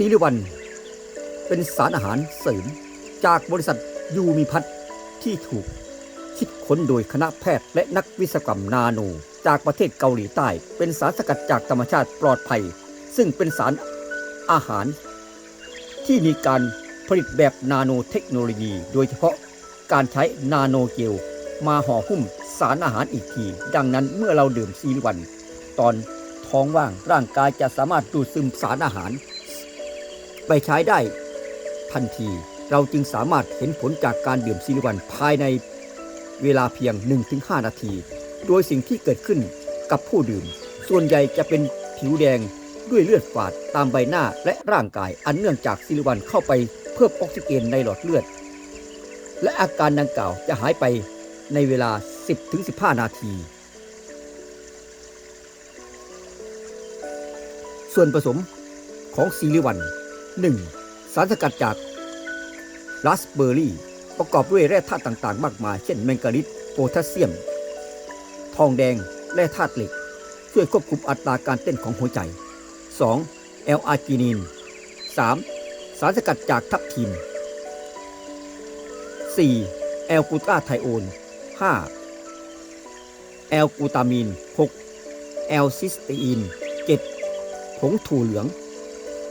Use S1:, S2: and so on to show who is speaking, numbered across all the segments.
S1: ซีริวัน เป็นสารอาหารเสริมจากบริษัทยูมีพัทที่ถูกคิดค้นโดยคณะแพทย์และนักวิศวกรรมนาโน จากประเทศเกาหลีใต้ เป็นสารสกัดจากธรรมชาติปลอดภัย ซึ่งเป็นสารอาหาร ที่มีการผลิตแบบนาโนเทคโนโลยี โดยเฉพาะการใช้นาโนเจลมาห่อหุ้มสารอาหารอีกที ดังนั้นเมื่อเราดื่มซีริวัน ตอนท้องว่างร่างกายจะสามารถดูดซึมสารอาหาร ไปใช้ได้ ทันทีเราจึงสามารถเห็นผลจากการดื่มซีริวันภายในเวลาเพียง 1-5 นาที โดยสิ่งที่เกิดขึ้นกับผู้ดื่ม ส่วนใหญ่จะเป็นผิวแดงด้วยเลือดฝาดตามใบหน้าและร่างกายอันเนื่องจากซิลิวันเข้าไปเพิ่มออกซิเจนในหลอดเลือด และอาการดังกล่าวจะหายไปในเวลา 10-15 นาที ส่วนผสมของซีริวัน 1. สารสกัดจากราสเบอร์รี่ ประกอบด้วยแร่ธาตุต่างๆ มากมาย เช่นแมงกานิสโพแทสเซียม ทองแดง แร่ธาตุเหล็ก ช่วยควบคุมอัตราการเต้นของหัวใจ 2. แอลอาร์จินิน 3. สารสกัดจากทับทิม 4. แอลกูตาไทโอน 5. แอลกูตามีน 6. แอลซิสตีน 7. ผงถั่วเหลือง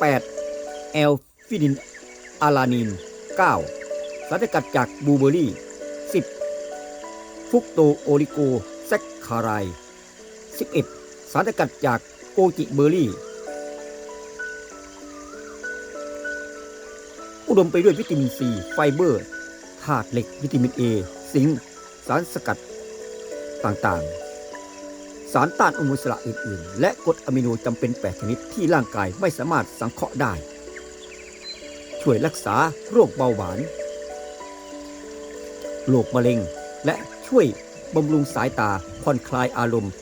S1: 8. อลฟินินอาลานิน 9. สารสกัดจากบลูเบอร์รี่ 10. ฟุกโตโอริโกแซคคาราย 11. สารสกัดจากโกจิเบอร์รี่ อุดมไปด้วยวิตามินซี ไฟเบอร์ธาตุเหล็กวิตามินเอซิงสารสกัดต่างๆสารต้านอนุมูลอิสระอื่น ๆ และกรดอะมิโนจำเป็น 8 ชนิดที่ร่างกายไม่สามารถสังเคราะห์ได้ ช่วยรักษาโรคเบาหวาน โรคมะเร็ง และช่วยบำรุงสายตาผ่อนคลายอารมณ์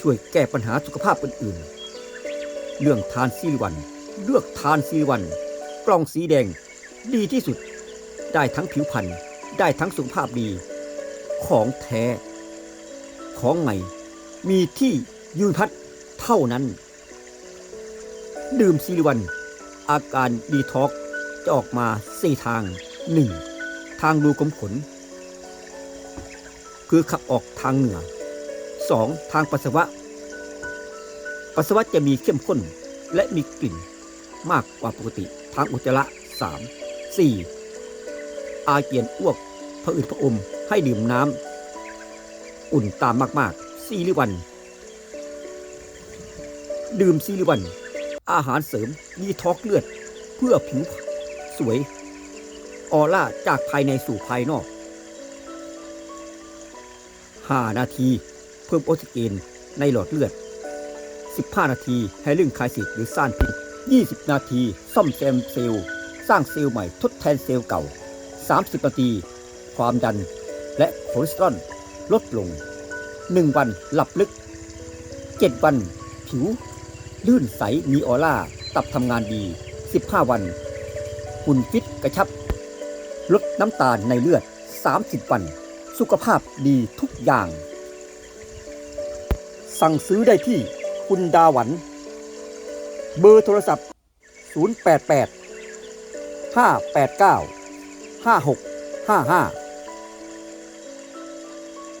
S1: ช่วยแก้ปัญหาสุขภาพอื่นๆ เรื่องทานซีริวัน เลือกทานซีริวัน กล่องสีแดง ดีที่สุด ได้ทั้งผิวพรรณ ได้ทั้งสุขภาพดี ของแท้ ของใหม่ มีที่ยืนพัดเท่านั้น ดื่มซีริวันอาการดีท็อกซ์ จะออกมาสี่ทาง 1. ทางรูขุมขน คือขับออกทางเหนือ 2. ทางปัสสาวะ ปัสสาวะจะมีเข้มข้นและมีกลิ่นมากกว่าปกติทางอุจจาระ 3. 4. อาเจียนอ้วกผะอืดผะอมให้ดื่มน้ำอุ่นตามมากๆซีริวัน ดื่มซีริวัน อาหารเสริมดีท็อกเลือด เพื่อผิว สวย ออร่าจากภายในสู่ภายนอก 5 นาที เพิ่มออกซิเจนในหลอดเลือด 15 นาทีให้เรื่องคายสิทธิ์หรือสร้างพิษ20 นาที ซ่อมแซมเซลล์ สร้างเซลล์ใหม่ทดแทนเซลล์เก่า 30 นาที ความดันและคอเลสเตอรอลลดลง 1 วันหลับลึก 7 วัน ผิว ลื่นใสมีออร่า ตับทำงานดี 15 วัน หุ่นฟิตกระชับ ลดน้ำตาลในเลือด 30 วัน สุขภาพดีทุกอย่าง สั่งซื้อได้ที่คุณดาหวัน เบอร์โทรศัพท์ 088 589 5655